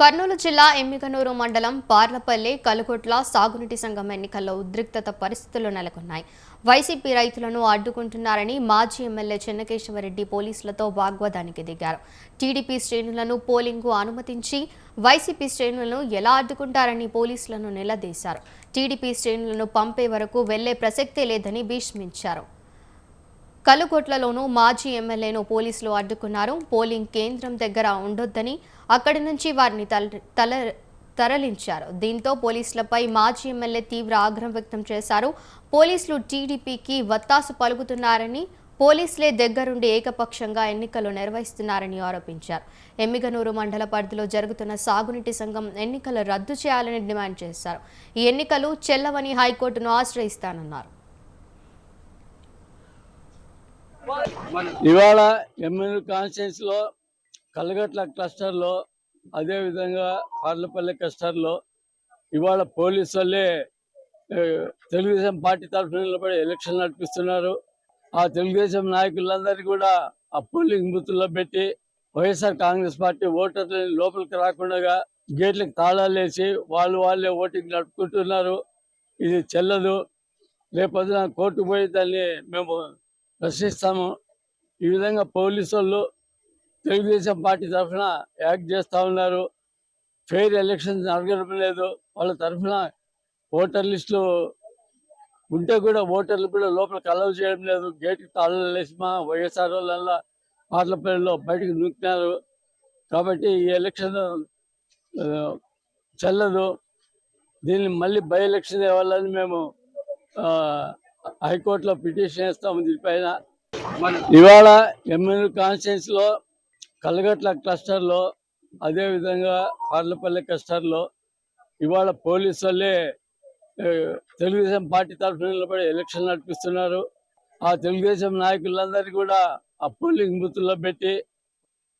కర్నూలు జిల్లా ఎమ్మిగనూరు మండలం పార్లపల్లి కలుగొట్ల సాగునీటి సంఘం ఎన్నికల్లో ఉద్రిక్తత పరిస్థితులు నెలకొన్నాయి. వైసీపీ రైతులను అడ్డుకుంటున్నారని మాజీ ఎమ్మెల్యే చెన్నకేశవరెడ్డి పోలీసులతో వాగ్వాదానికి దిగారు. టీడీపీ శ్రేణులను పోలింగ్కు అనుమతించి వైసీపీ శ్రేణులను ఎలా అడ్డుకుంటారని పోలీసులను నిలదీశారు. టీడీపీ శ్రేణులను పంపే వరకు వెళ్ళే ప్రసక్తే లేదని భీష్మించారు. కలుగొట్లలోనూ మాజీ ఎమ్మెల్యేను పోలీసులు అడ్డుకున్నారు. పోలింగ్ కేంద్రం దగ్గర ఉండొద్దని అక్కడి నుంచి వారిని తల- తల తరలించారు. దీంతో పోలీసులపై మాజీ ఎమ్మెల్యే తీవ్ర ఆగ్రహం వ్యక్తం చేశారు. పోలీసులు టీడీపీకి వత్తాసు పలుకుతున్నారని పోలీసులే దగ్గరుండి ఏకపక్షంగా ఎన్నికలు నిర్వహిస్తున్నారని ఆరోపించారు. ఎమ్మిగనూరు మండల పరిధిలో జరుగుతున్న సాగునీటి సంఘం ఎన్నికలు రద్దు చేయాలని డిమాండ్ చేశారు. ఈ ఎన్నికలు చెల్లవని హైకోర్టును ఆశ్రయిస్తానన్నారు. ఇవాళ ఎమ్మెల్యే కాన్స్టిట్యూన్స్లో కలగట్ల క్లస్టర్లో అదేవిధంగా పార్లపల్లి క్లస్టర్లో ఇవాళ పోలీసు వాళ్ళే తెలుగుదేశం పార్టీ తరఫున నిలబడి ఎలక్షన్ నడిపిస్తున్నారు. ఆ తెలుగుదేశం నాయకులందరినీ కూడా ఆ పోలింగ్ బూత్లో పెట్టి వైఎస్ఆర్ కాంగ్రెస్ పార్టీ ఓటర్లని లోపలికి రాకుండా గేట్లకు తాళాలేసి వాళ్ళు వాళ్ళే ఓటింగ్ నడుపుకుంటున్నారు. ఇది చెల్లదు. రేపొద్దున కోర్టు పోయి దాన్ని మేము ప్రశ్నిస్తాము ఈ విధంగా పోలీసు వాళ్ళు తెలుగుదేశం పార్టీ తరఫున యాక్ట్ చేస్తూ ఉన్నారు. ఫెయిర్ ఎలక్షన్స్ జరగడం లేదు. వాళ్ళ తరఫున ఓటర్ లిస్టులు ఉంటే కూడా ఓటర్లు కూడా లోపల కలవ చేయడం లేదు. గేట్కి తాళాలు వేసి మా వైఎస్ఆర్ వాళ్ళ పార్లమెంట్లో బయటకు నూకినారు. కాబట్టి ఈ ఎలక్షన్ చల్లదు చెల్లదు. దీన్ని మళ్ళీ బై ఎలక్షన్ ఇవ్వాలని మేము హైకోర్టులో పిటిషన్ వేస్తాము దీనిపైన ఇవాళ ఎమ్మెల్యే కాన్స్టిట్యూన్స్లో కలగట్ల క్లస్టర్లో అదేవిధంగా పార్లపల్లి క్లస్టర్లో ఇవాళ పోలీసు వాళ్ళే తెలుగుదేశం పార్టీ తరఫున నిలబడి ఎలక్షన్ నడిపిస్తున్నారు. ఆ తెలుగుదేశం నాయకులందరినీ కూడా ఆ పోలింగ్ బూత్లో పెట్టి